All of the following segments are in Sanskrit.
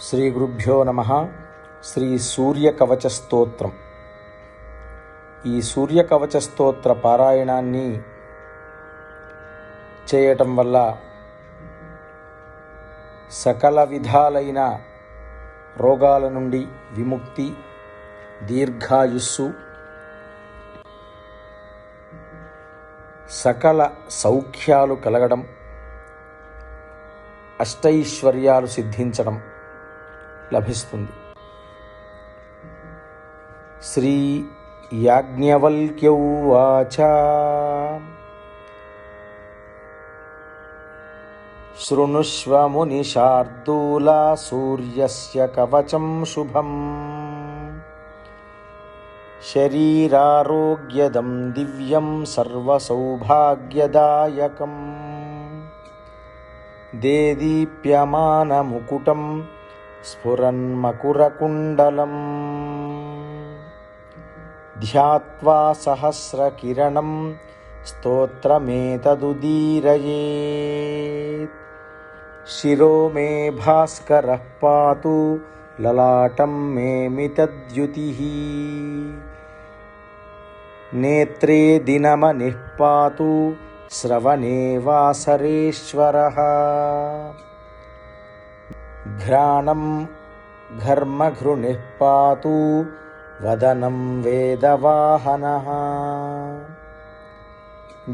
శ్రీ గురుభ్యో నమ. శ్రీ సూర్యకవచ స్తోత్రం ఈ సూర్యకవచ స్తోత్ర పారాయణాన్ని చేయటం వల్ల సకల విధాలైన రోగాల నుండి విముక్తి దీర్ఘాయుస్సు సకల సౌఖ్యాలు కలగడం అష్టైశ్వర్యాలు సిద్ధించడం లభిస్తుంది. శ్రీ యాజ్ఞవల్క్యౌవాచ. శృణుష్వ మునిషార్దూలా సూర్యస్య కవచం శుభం. శరీరారోగ్యదం దివ్యం సర్వసౌభాగ్యదాయకం. దేదీప్యమానముకుటం स्फुरन्मकुरकुण्डलम् ध्यात्वा सहस्रकिरणं स्तोत्रमेतदुदीरयेत्। शिरो मे भास्करः पातु ललाटं मे मितद्युतिः। नेत्रे दिनमनिः पातु श्रवणे वासरेश्वरः। घ्राणं घर्मघृणिः पातु वदनं वेदवाहनः।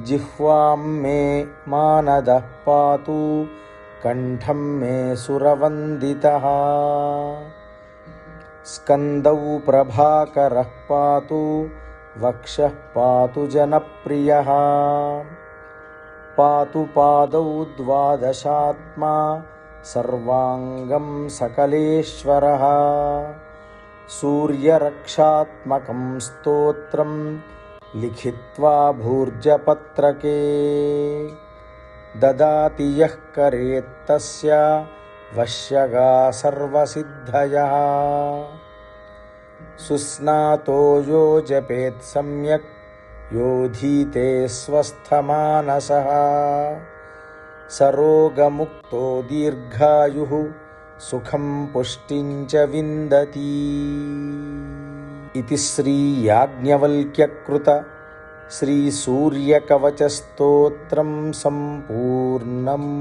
जिह्वां मे मानदः पातु कण्ठं मे सुरवन्दितः। स्कन्दौ प्रभाकरः पातु वक्षः पातु जनप्रियः। पातु पादौ द्वादशात्मा सर्वाङ्गं सकलेश्वरः। सूर्यरक्षात्मकं स्तोत्रं लिखित्वा भूर्जपत्रके। ददाति यः करेत्तस्य वश्यगा सर्वसिद्धयः। सुस्नातो यो जपेत् सम्यक् योधीते स्वस्थमानसः सरोगमुक्तो दीर्घायुः सुखं पुष्टिं च विन्दति। इति श्रीयाज्ञवल्क्यकृत श्रीसूर्यकवचस्तोत्रं सम्पूर्णम्